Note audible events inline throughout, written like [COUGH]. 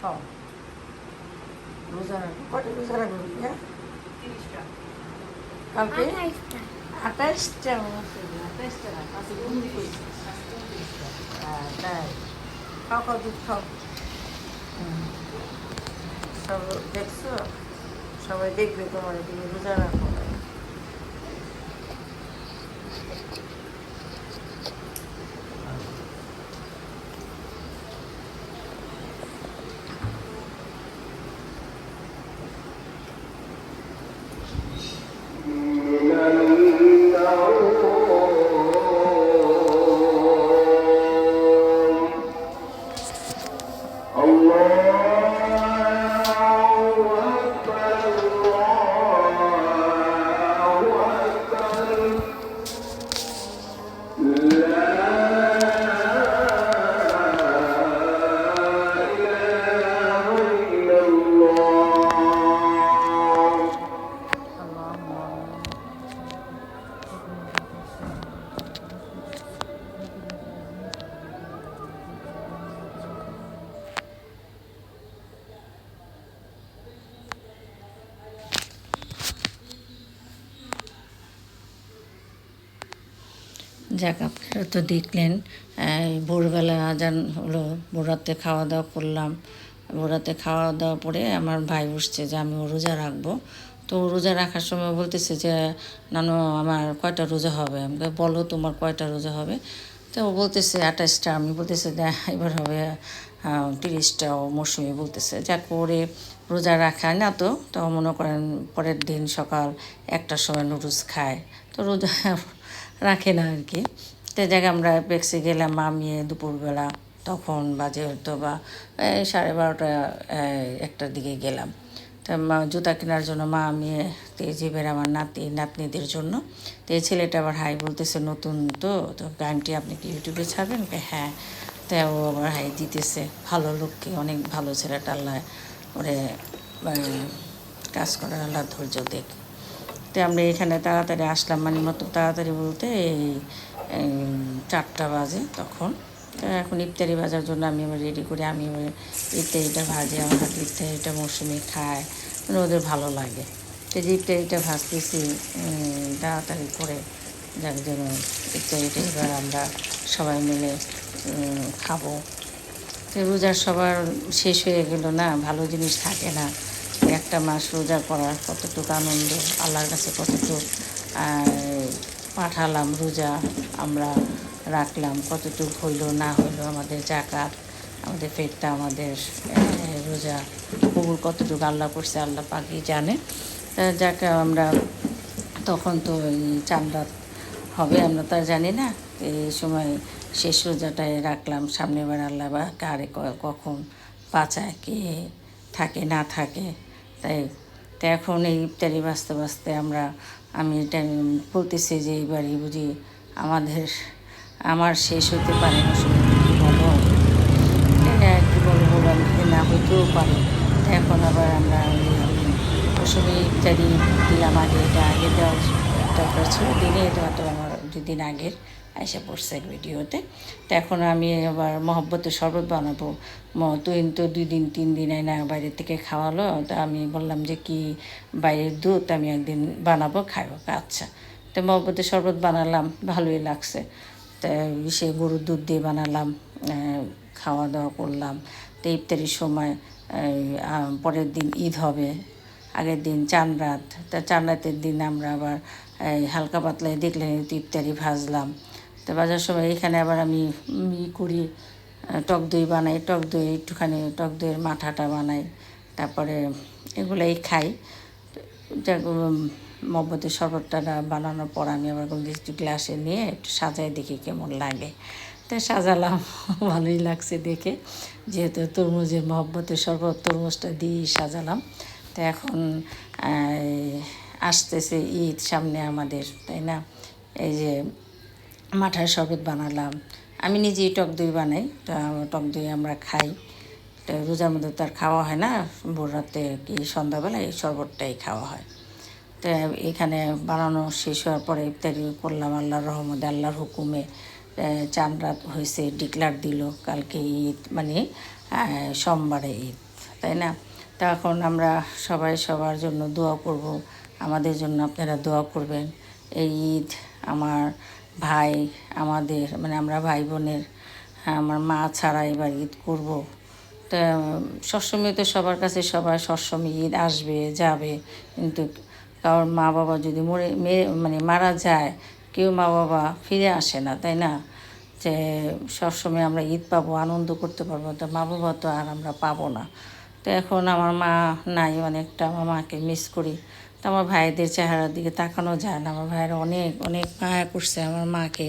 খাও রোজা রাখব কটা রোজা রাখব রুপিয়া কালকে করেছি হ্যাঁ, তাই খাও খাও দুধ খাও সব দেখছ? সবাই দেখবে তোমার তুমি রোজা রাখো Allah. যাক, আপনারা তো দেখলেন ভোরবেলা আজান হলো ভোরাতে খাওয়া দাওয়া করলাম। ভোরাতে খাওয়া দাওয়া পরে আমার ভাই বসছে যে আমি রোজা রাখব। তো রোজা রাখার সময় বলতেছে যে, নানু, আমার কয়টা রোজা হবে? আমাকে বলো তোমার কয়টা রোজা হবে? তো ও বলতেছে, আঠাশটা। আমি বলতেছে এবার হবে তিরিশটা। ও মৌসুমি বলতেছে যা করে রোজা রাখায় না তো? তো মনে করেন, পরের দিন সকাল একটার সময় নুডলস খায়। তো রোজা রাখে না আর কি। তো জায়গায় আমরা পেক্সে গেলাম আমি দুপুরবেলা, তখন বাজে হতো বা সাড়ে বারোটা একটার দিকে গেলাম। তা জুতা কেনার জন্য মা আমি তেজিবের আমার নাতি, নাতনিদের জন্য, তো এই ছেলেটা আবার হাই বলতেছে, নতুন তো তো গানটি আপনি কি ইউটিউবে ছাড়বেন হ্যাঁ। তা ও আবার হাই দিতেছে, ভালো লোককে, অনেক ভালো ছেলেটা আল্লাহ ওরে কাজ করার আল্লাহ ধৈর্য দেখ। তো আমরা এখানে তাড়াতাড়ি আসলাম মানে মতো তাড়াতাড়ি বলতে এই চারটা বাজে তখন। তো এখন ইফতারি বাজার জন্য আমি আবার রেডি করি, আমি এবার ইফতারিটা ভাজি, আমার হাতে ইফতারিটা মৌসুমি খায় মানে ওদের ভালো লাগে। তো যে ইফতারিটা ভাজতেছি তাড়াতাড়ি করে যার জন্য ইফতারিটা এবার আমরা সবাই মিলে খাব। তো রোজার সবার শেষ হয়ে গেল না, ভালো জিনিস থাকে না। একটা মাস রোজা করার কতটুকু আনন্দ, আল্লাহর কাছে কতটুকু পাঠালাম রোজা আমরা রাখলাম, কতটুকু হইল, না হইল, আমাদের জাকাত, আমাদের পেটটা আমাদের রোজা কবুল কতটুকু আল্লাহ করছে, আল্লাহ পাকি জানে। যাকে, আমরা তখন তো চান্দাত হবে, আমরা তো জানি না এই সময় শেষ রোজাটায় রাখলাম সামনে বার আল্লাহ বা কারে কখন বাঁচায়, কে থাকে, না থাকে। তাই তো এখন এই ইফতারি বাঁচতে বাঁচতে আমরা, আমি এটা বলতেছি যে এইবারই বুঝি আমাদের, আমার শেষ হতে পারে না কি বলো? কী বলব বললাম না হইতেও পারে তো এখন আবার আমরা মৌসুমি ইত্যাদি দিলাম আগে, এটা আগে দেওয়ার দরকার ছিল, দিনে এটা তো আমার দুদিন আগের। এসে পড়ছে এক ভিডিওতে। তো এখন আমি আবার মহব্বতের শরবত বানাবো। তুই তো দুই দিন, তিন দিন না বাইরের থেকে খাওয়ালো। তো আমি বললাম যে কি বাইরের দুধ আমি একদিন বানাবো খাইবো আচ্ছা তো মহব্বতের শরবত বানালাম, ভালোই লাগছে। তা সে গরুর দুধ দিয়ে বানালাম খাওয়া দাওয়া করলাম। তো ইফতারির সময় পরের দিন ঈদ হবে, আগের দিন চান রাত। তা চান রাতের দিন আমরা আবার হালকা পাতলায় দেখলেন, ইফতারি ভাজলাম। তো বাজার সময় এখানে আবার আমি ই করি টক দই বানাই, টক দই একটুখানি, টক দইয়ের মাথাটা বানাই, তারপরে এগুলাই খাই। মহব্বতের শরবতটা বানানোর পর আমি আবার একটু গ্লাসে নিয়ে একটু সাজাই দেখি কেমন লাগে। তা সাজালাম, [LAUGHS] ভালোই লাগছে দেখে। যেহেতু তরমুজের মহব্বতের শরবত, তরমুজটা দিয়েই সাজালাম। তো এখন আসতেছে ঈদ সামনে আমাদের, তাই না? এই যে মাঠার শরবত বানালাম। আমি নিজেই টক দই বানাই টক দই আমরা খাই। রোজার মধ্যে তো আর খাওয়া হয় না, ভোর রাতে কি সন্ধ্যাবেলা এই শরবতটাই খাওয়া হয়। তো এখানে বানানো শেষ হওয়ার পরে ইফতারি করলাম আল্লাহর রহমতে, আল্লাহর হুকুমে। চান রাত হয়েছে, ডিক্লার দিল, কালকে ঈদ মানে সোমবারে ঈদ, তাই না? তা এখন আমরা সবাই সবার জন্য দোয়া করব, আমাদের জন্য আপনারা দোয়া করবেন। এই ঈদ আমার ভাই আমাদের মানে আমরা ভাই বোনের হ্যাঁ, আমার মা ছাড়া এবার ঈদ করব। তা সবসময় তো সবার কাছে সবার সবসময় ঈদ আসবে যাবে। কিন্তু কারোর মা বাবা যদি মরে মেয়ে মানে মারা যায় কেউ মা বাবা ফিরে আসে না তাই না? যে সবসময় আমরা ঈদ পাবো আনন্দ করতে পারব তো মা বাবা তো আর আমরা পাবো না। তো এখন আমার মা নাই অনেকটা আমার মাকে মিস করি। তো আমার ভাইদের চেহারার দিকে তাকানো যায় না। আমার ভাইয়েরা অনেক অনেক মায়া করছে, আমার মাকে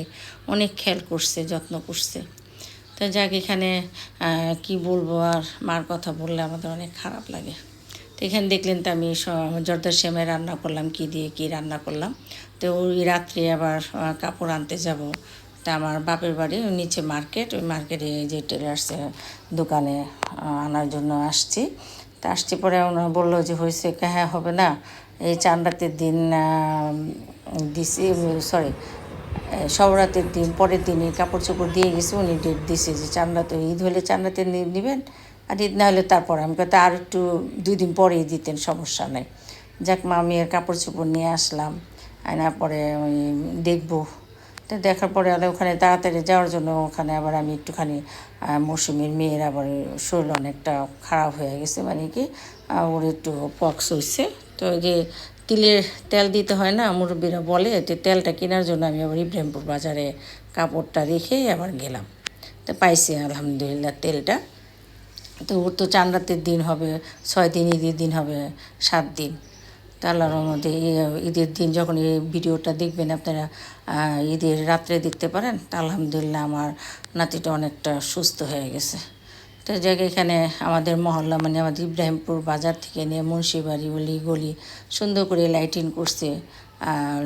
অনেক খেয়াল করছে, যত্ন করছে। তো যাক, এখানে কি বলব আর মার কথা বললে আমাদের অনেক খারাপ লাগে। তো এখানে দেখলেন তো আমি জর্দার সেমাই রান্না করলাম, কি দিয়ে কি রান্না করলাম। তো ওই রাত্রে আবার কাপড় আনতে যাব। তা আমার বাপের বাড়ি নিচে মার্কেট, ওই মার্কেটে যে টেলার্সের দোকানে আনার জন্য আসছি। তা আসছি পরে ওনারা বলল যে হয়েছে হ্যাঁ হবে না। এই চান রাতের দিন দিছি সরি সবরাতের দিন, পরের দিনে কাপড় চোপড় দিয়ে গেছে, উনি ডেট দিছে যে চান্দাতে ঈদ হলে চান্দাতে নেবেন আর ঈদ না হলে তারপর আমি কথা আর একটু দুই দিন পরেই দিতেন, সমস্যা নেই। যাক মা মেয়ের কাপড় চোপড় নিয়ে আসলাম আনার পরে ওই দেখব। তো দেখার পরে আবার ওখানে তাড়াতাড়ি যাওয়ার জন্য ওখানে আবার আমি একটুখানি মৌসুমীর মেয়ের আবার শরীর অনেকটা খারাপ হয়ে গেছে মানে কি ওর একটু পক্স হয়েছে তো যে তিলের তেল দিতে হয় না, মুরব্বীরা বলে যে তেলটা কেনার জন্য আমি আবার ইব্রাহিমপুর বাজারে কাপড়টা রেখে আবার গেলাম। তো পাইছি আলহামদুলিল্লাহ তেলটা। তো ওর তো চান রাতের দিন হবে, ছয় দিন, ঈদের দিন হবে, সাত দিন। তা আল্লাহর এই ঈদের দিন যখন এই ভিডিওটা দেখবেন আপনারা ঈদের রাত্রে দেখতে পারেন, তা আলহামদুলিল্লাহ আমার নাতিটা অনেকটা সুস্থ হয়ে গেছে। তো জায়গায় এখানে আমাদের মহল্লা মানে আমাদের ইব্রাহিমপুর বাজার থেকে নিয়ে মুন্সিবাড়ি অলি গলি সুন্দর করে লাইটিং করছে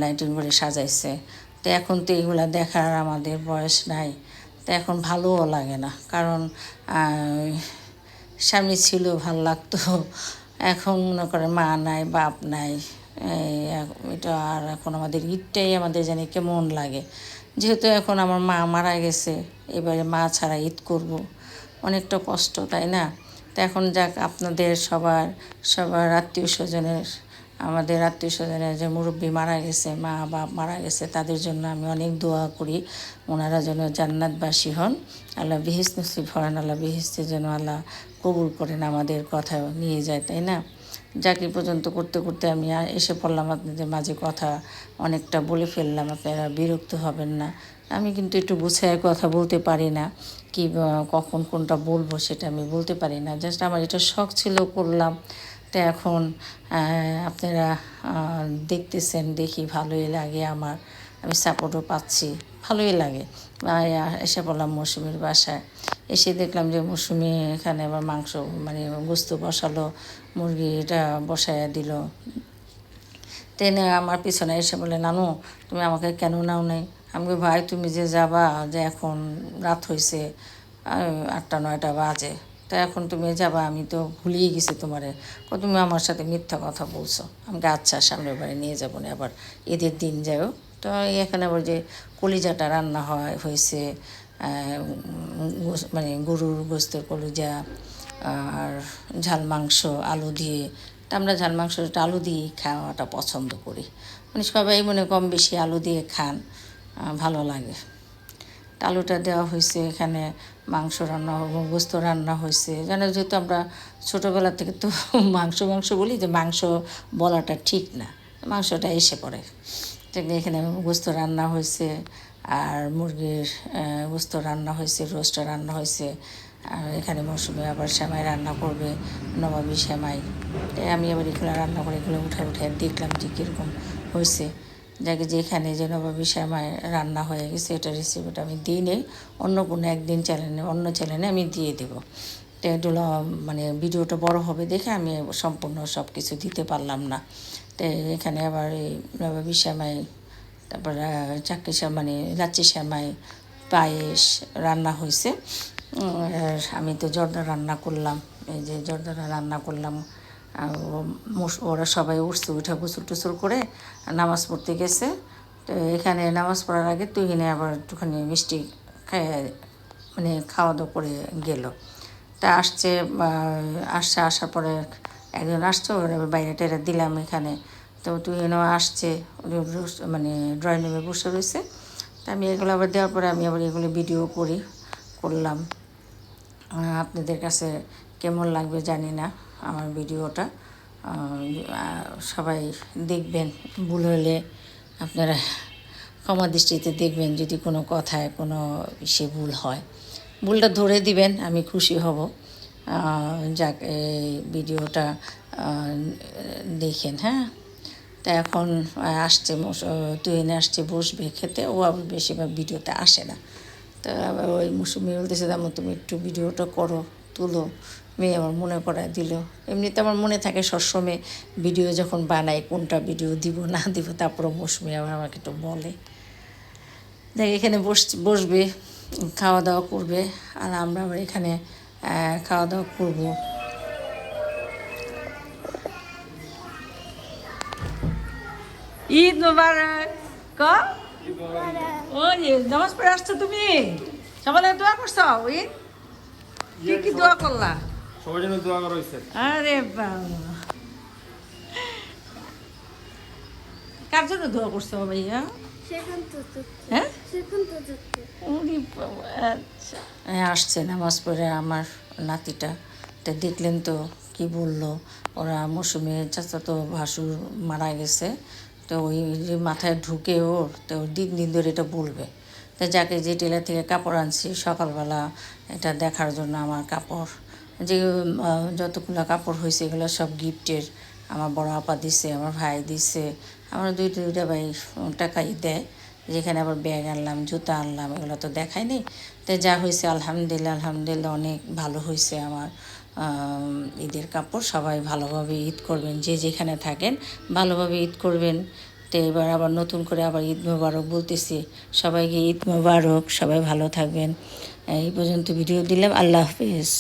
লাইটিং করে সাজাইছে। তো এখন তো এগুলা দেখার আমাদের বয়স নাই। তো এখন ভালোও লাগে না, কারণ স্বামী ছিল, ভালো লাগতো। এখন মনে করে মা নাই, বাপ নাই এটা আর এখন আমাদের ঈদটাই আমাদের জানি কেমন লাগে। যেহেতু এখন আমার মা মারা গেছে, এবারে মা ছাড়া ঈদ করব। অনেকটা কষ্ট, তাই না? তো এখন যাক, আপনাদের সবার সবার আত্মীয় স্বজনের, আমাদের আত্মীয় স্বজনের যে মুরব্বী মারা গেছে, মা, বাপ মারা গেছে, তাদের জন্য আমি অনেক দোয়া করি। ওনারা যেন জান্নাতবাসী হন। আল্লাহ বিহিস নসিব হন, আল্লাহ বিহিসের যেন আল্লাহ কবুল করেন আমাদের কথা নিয়ে যায়, তাই না? চাকরি পর্যন্ত করতে করতে আমি এসে পড়লাম, আপনাদের মাঝে কথা অনেকটা বলে ফেললাম, আপনারা বিরক্ত হবেন না। আমি কিন্তু একটু গুছায় কথা বলতে পারি না কি কখন কোনটা বলব সেটা আমি বলতে পারি না। জাস্ট আমার এটা শখ ছিল করলাম। তো এখন আপনারা দেখতেছেন, দেখি ভালোই লাগে আমার। আমি সাপোর্টও পাচ্ছি, ভালোই লাগে। এসে বললাম মৌসুমির বাসায়। এসে দেখলাম যে মৌসুমি এখানে আবার মাংস মানে গোস্ত বসালো, মুরগি এটা বসাইয়া দিল। টেনে আমার পিছনে এসে বলে, নানু, তুমি আমাকে কেন নাও নাই আমি ভাই, তুমি যে যাবা, যে এখন রাত হয়েছে আটটা, নয়টা বাজে, তা এখন তুমি যাবা, আমি তো ভুলিয়ে গেছি তোমারে। ও তুমি আমার সাথে মিথ্যা কথা বলছো। আমাকে আচ্ছা সামনের বাড়ি নিয়ে যাব না আবার ঈদের দিন যাও তো এখানে আবার যে কলিজাটা রান্না হয় হয়েছে মানে গরুর গোস্তের কলিজা, আর ঝাল মাংস, আলু দিয়ে। তা আমরা ঝাল মাংসটা আলু দিয়ে খাওয়াটা পছন্দ করি। মানে সবাই মনে কম বেশি আলু দিয়ে খান। ভালো লাগে। আলুটা দেওয়া হয়েছে এখানে, মাংস রান্না গোস্ত রান্না হয়েছে। জানো যেহেতু আমরা ছোটোবেলা থেকে তো [LAUGHS] মাংস মাংস বলি যে মাংস বলাটা ঠিক না। মাংসটা এসে পড়ে। এখানে গোস্ত রান্না হয়েছে, আর মুরগির গোস্ত রান্না হয়েছে, রোস্টটা রান্না হয়েছে। আর এখানে মৌসুমে আবার সেমাই রান্না করবে, নবাবী তাই আমি আবার এগুলো রান্না করে এগুলো উঠে উঠে দেখলাম যে কীরকম হয়েছে। যাকে যেখানে যে নবাবী সেমাই রান্না হয়ে গেছে, এটা রেসিপিটা আমি দিই নেই। অন্য কোনো একদিন চ্যানেলে অন্য চ্যানেলে আমি দিয়ে দেবো। তো এগুলো মানে ভিডিওটা বড় হবে দেখে আমি সম্পূর্ণ সব কিছু দিতে পারলাম না। তো এখানে আবার এই নবাবী শ্যামাই তারপর চাকরি মানে লাচ্ছি সেমাই পায়েস রান্না হয়েছে। আমি তো জর্দা রান্না করলাম, এই যে জর্দাটা রান্না করলাম। ওরা সবাই উঠছে, উঠে গোসল টুসল করে নামাজ পড়তে গেছে। তো এখানে নামাজ পড়ার আগে তুহিনে আবার একটুখানি মিষ্টি খাইয়ে মানে খাওয়া দাওয়া করে গেল। তা আসছে আসছে, আসার পরে একজন আসছে, ওর বাইরে টাইরে দিলাম এখানে। তো এনে আসছে মানে ড্রয়িং রুমে বসে রয়েছে। তা আমি এগুলো আবার দেওয়ার পরে আমি আবার এগুলো ভিডিও করি, করলাম। আপনাদের কাছে কেমন লাগবে জানি না। আমার ভিডিওটা সবাই দেখবেন। ভুল হলে আপনারা ক্ষমা দৃষ্টিতে দেখবেন যদি কোনো কথায় কোনো সে ভুল হয়। ভুলটা ধরে দিবেন, আমি খুশি হব। যাক, এই ভিডিওটা দেখেন হ্যাঁ? তা এখন আসছে এনে আসছে, বসবে খেতে, ও আবার বেশিরভাগ ভিডিওতে আসে না। তা ওই মুসুমি বলতেছে তেমন তুমি একটু ভিডিওটা করো। তুলো মেয়ে আমার মনে করায় দিল। এমনিতে আমার মনে থাকে সবসময় ভিডিও যখন বানাই কোনটা ভিডিও দিব না দিব তারপরে মৌসুমি আবার আমাকে একটু বলে। দেখ এখানে বস বসবে খাওয়া দাওয়া করবে আর আমরা আবার এখানে খাওয়া দাওয়া করব। ঈদ মোবারক। ক? ওই নামাজ পড়ে আসছো তুমি? সবাই দোয়া করছ ঈদ? কি কি দোয়া করলা? সবার জন্য দোয়া করা আরে বাবা। কার জন্য দোয়া করছ ভাইয়া হ্যাঁ? আচ্ছা। হ্যাঁ আসছে নামাজ পড়ে আমার নাতিটা। তা দেখলেন তো কি বলল। ওরা মৌসুমে চাচা তো ভাসুর মারা গেছে। তো ওই মাথায় ঢুকে ওর তো দিন দিন ধরে এটা বলবে। তো যাকে যে টেলার থেকে কাপড় আনছি সকালবেলা এটা দেখার জন্য আমার কাপড়। যে যতগুলো কাপড় হয়েছে এগুলো সব গিফটের আমার বড় আপা দিছে, আমার ভাই দিছে, আমার দুইটা দুইটা ভাই টাকাই দেয়। যেখানে আবার ব্যাগ আনলাম, জুতা আনলাম, এগুলো তো দেখাই নেই। তো যা হয়েছে আলহামদুলিল্লাহ আলহামদুলিল্লাহ অনেক ভালো হয়েছে আমার ঈদের কাপড়। সবাই ভালোভাবে ঈদ করবেন, যে যেখানে থাকেন ভালোভাবে ঈদ করবেন। তো এবার আবার নতুন করে আবার ঈদ মোবারক বলতেছি। সবাইকে ঈদ মোবারক, সবাই ভালো থাকবেন। এই পর্যন্ত ভিডিও দিলাম, আল্লাহ হাফিজ।